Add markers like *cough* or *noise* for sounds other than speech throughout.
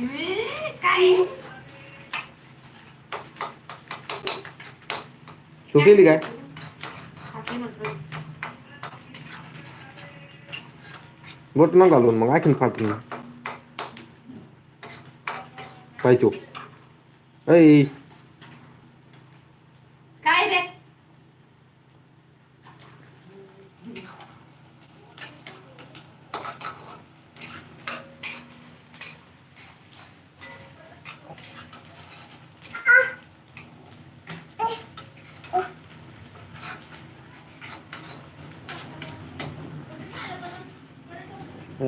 काय? सुकेली काय? बोट न घालून मग आणखीन फाटून पाहिजो ऐ काय रे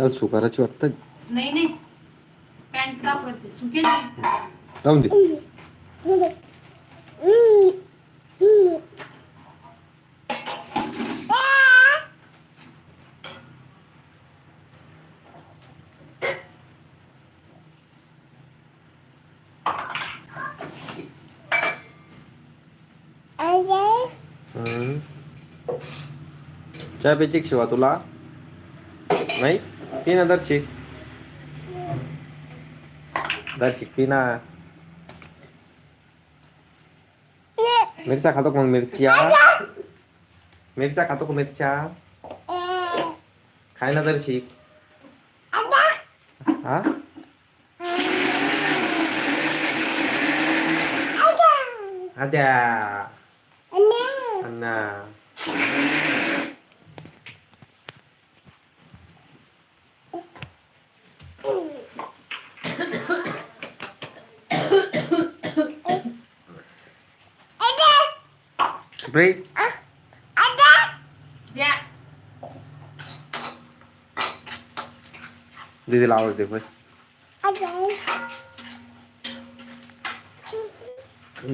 सुकाराची वाटतं? नाही नाही. पॅन्ट कापड सुकेल राहून दे. चहा प्यायची शिवा तुला. नाही? पी ना दर्शिक दर्शिक पी ना मिरच्या खातो कोण मिरच्या मिरच्या खातो का मिरच्या खाय ना दर्शिक हा आद्या अण्णा स्प्रे द्या दीदीला आवडते बस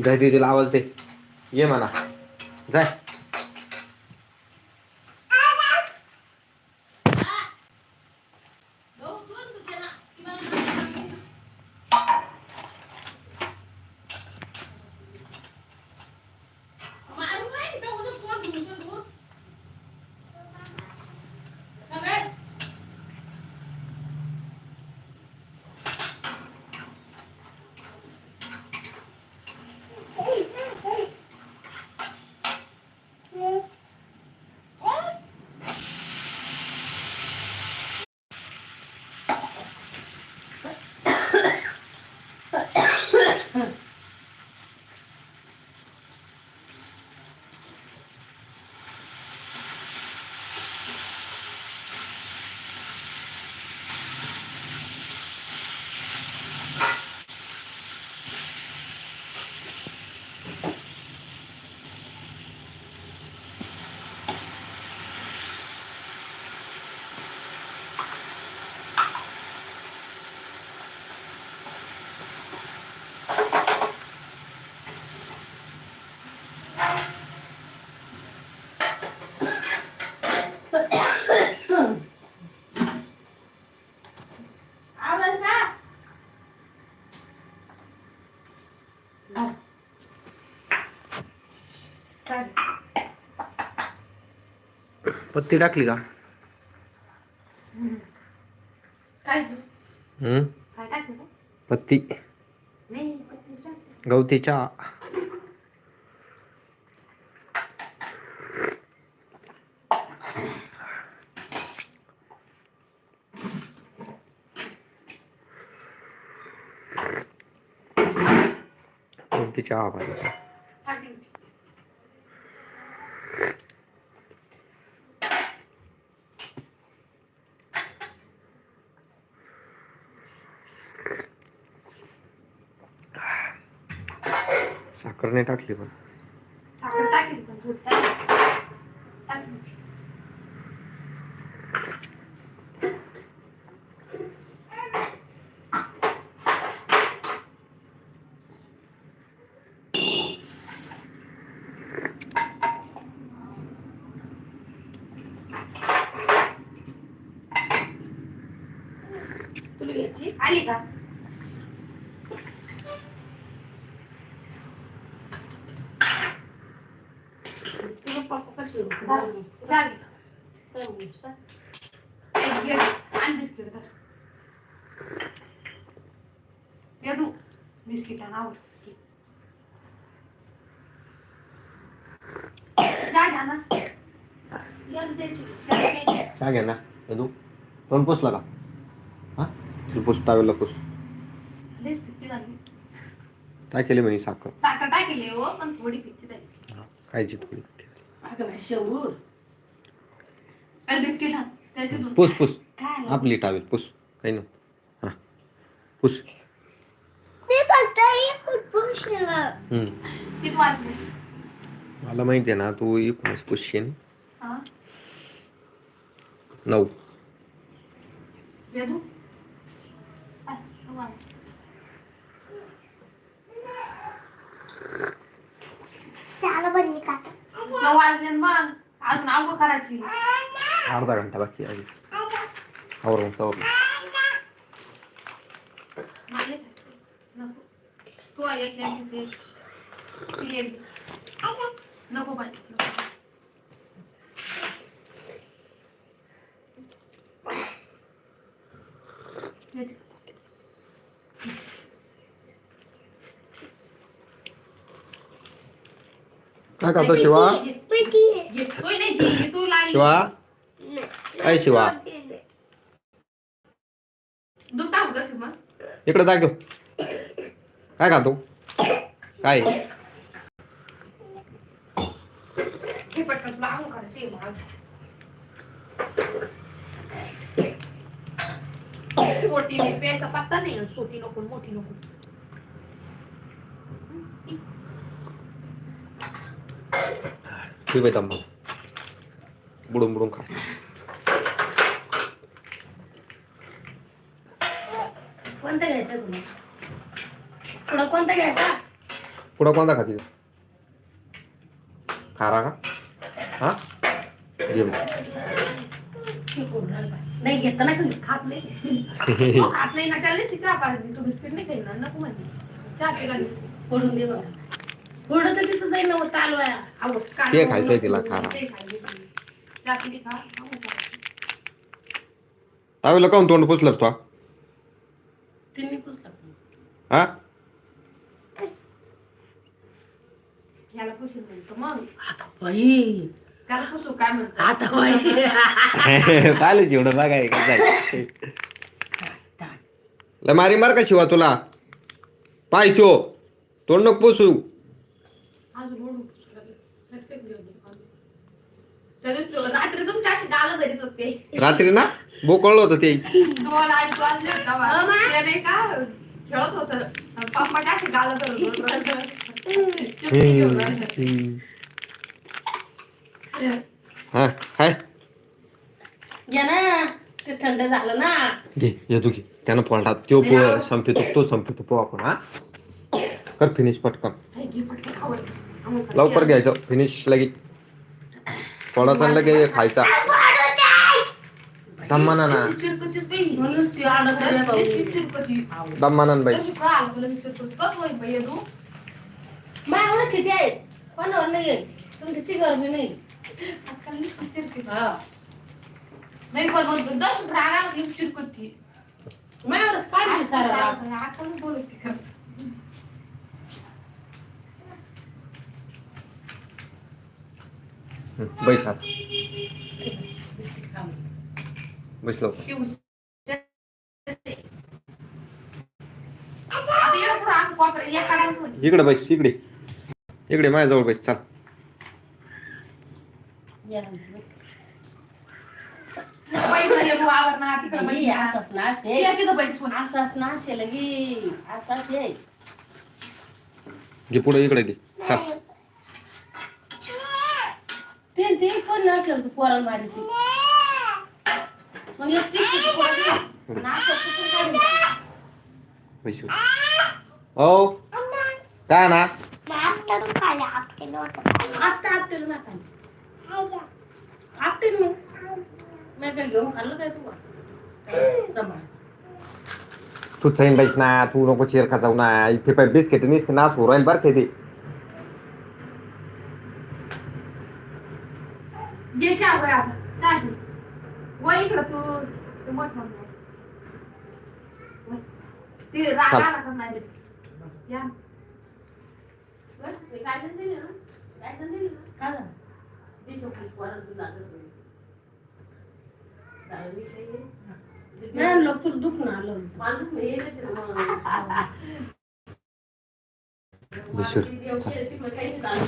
जाय दीदीला आवडते ये म्हणा जाय. पत्ती टाकली का? हम्म? पत्ती. नाही पत्ती. गवती चहा. गवती चहा पाहिजे. साखर नाही टाकली पण. साखर पण दूध टाकली. तुला घ्यायची? आली का तुझं पप्पा आणि बिस्किट आणावं काय घ्या ना. काय यदू. तोंड पुसला का? हा? तू पुस टावेला झाली. काय केले म्हणे साखर? साखर टाकली हो? पण थोडी झाली. खायची थोडी. आणि. बिस्किट त्याच्यातून पुस पुस. काय आपली टावेल पुस. काही नाही. हा. पुस. मी फक्त एक पुसलं. हम्म. किती वाजले मला माहिती आहे ना तू इकूनच पुसशील हा. नऊ. नऊ वाजले. चहाला बनली का? अर्धा घंटा बाकी आहे आवरून आवरून मला नाही खायचं. नको तू एक द्यायची ते ती एक दे. नको बाई नको. हे दे. काय करतो शिवा? शिवा? काय शिवा. इकडे दाखव काय खातो? काय? मोठी पत्ता नाही सोटी नको मोठी नको. ठीक आहे तंबा बुडून बुडून खा कोणता घ्यायचा तुला तुला कोणता घ्यायचा पुढं कोणता खाते खारा का हा घे मग. ठीक बाई. नाही घेता ना खात नाही तो खात नाही ना त्याला तिच्या पाहिजे तू बिस्किट नाही खाईना नको म्हणजे चहा पिला फोडून दे बघा फोडं तर तिचं जाईल ना हो, तालवाया आवड ते खायचंय तिला, खारा. ते. टावेला काऊन तोंड पुसलं तू? तिने पुसलं हा? याला पुसून म्हणतो मग. आता बाई. त्याला पुसू काय म्हणतो? आता बाई. *laughs* चालेल बघाय लय मारी मार का शिवा तुला? पाय त्यो तोंड नको पुसू. आज रोड रात्री तुमच्या अशी गालं धरीत होते रात्री ना? बोकळलं होतं ते. तुम्हाला वाजले होते तेव्हा. अ, मा. ते नाही का खेळत होत. पप्पा अशी गालं धरत होतं. चिमणी घेऊन आले. हा काय घ्या ना. ते थंड झालं ना. घे येतो घे त्यानं फोडला त्यो पो संपतो तो संपतो पो आपण हा. कर फिनिश पटकन. हे घे पटकन खावं. लवकर घ्यायचं. फिनिश लगेच. फोडाचा लगे खायचा. दमाना ना. चिरकुटीत बाई. म्हणूनच बैस आता. बैस लवकर पुढं. इकडे बैस इकडे इकडे माझ्याजवळ बैस चाल या नंतर बस. पैसा येऊ आवरणार तिकडं बाई, म्हणजे असाच नाच ते आहे. तिथं पैसे होते. असाच नाच आहे लगी असाच आहे घे पुढे इकडे घे चाल ते ते पण पोराला मारी मग एक चिठ्ठी पोरं दिली. आणि असं कुठं काढून. बैस ओ काय ना? आत्ता आपटेल ना. आपटेल मी काय घेऊन खाल्लं काय तू? सांभाळ तू चैन बैस ना तू नको चेर का जाऊ ना. इथे पाय बिस्किट नसते नास हो राहील बरं ते नाही.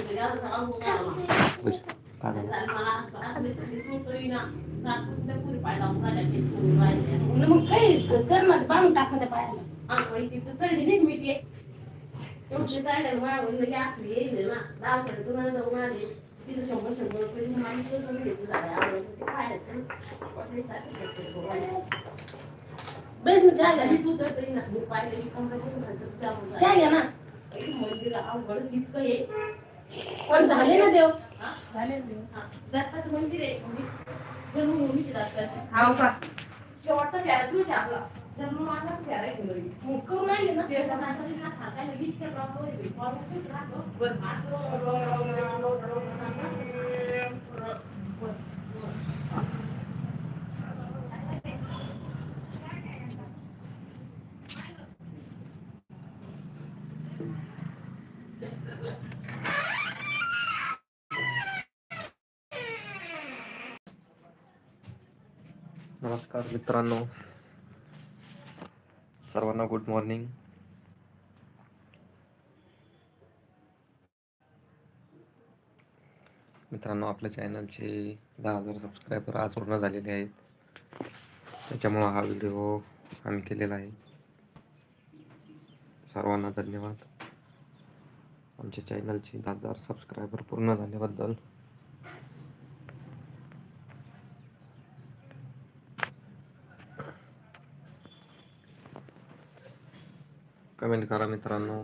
याला दुख भोग आला मला. बस काय झालं? झालं मला आता मी तुझी तू तरी ना रात्रीच त्या पुरी पाय लावून झाल्या ते सोडून राहिल्या. म्हणलं मग काही कर ना बांधून टाका त्या पायाला. आणि मग ती तर चढली नाही मी ते एवढी चालेल मागून आखली येईल ना दहाकडे तुम्हाला जाऊन आले. तिथं शंभर शंभर रुपये माणसं कमी घेतली झाले आवडलं ते खायचं बेस मी चहा घ्या झालीच उतरतही ना मी पाहिलं की कमरा कुठून खायचं त्यामुळे चहा घ्या ना. मंदिर अवघड इतकं हे पण झाले ना देव. दत्ताचं मंदिर आहे जन्मभूमीचे दत्ताचे. हाव का? शेवटचा तुझ्या आपला जन्म माझा फेरा आहे करून आले ना. सांगायला नमस्कार मित्रांनो. सर्वांना गुड मॉर्निंग मित्रांनो आपल्या चॅनलचे दहा हजार सबस्क्रायबर आज पूर्ण झालेले आहेत. त्याच्यामुळं हा व्हिडिओ आम्ही केलेला आहे. सर्वांना धन्यवाद. आमच्या चॅनलचे दहा हजार सबस्क्रायबर पूर्ण झाल्याबद्दल. कमेंट करा मित्रांनो.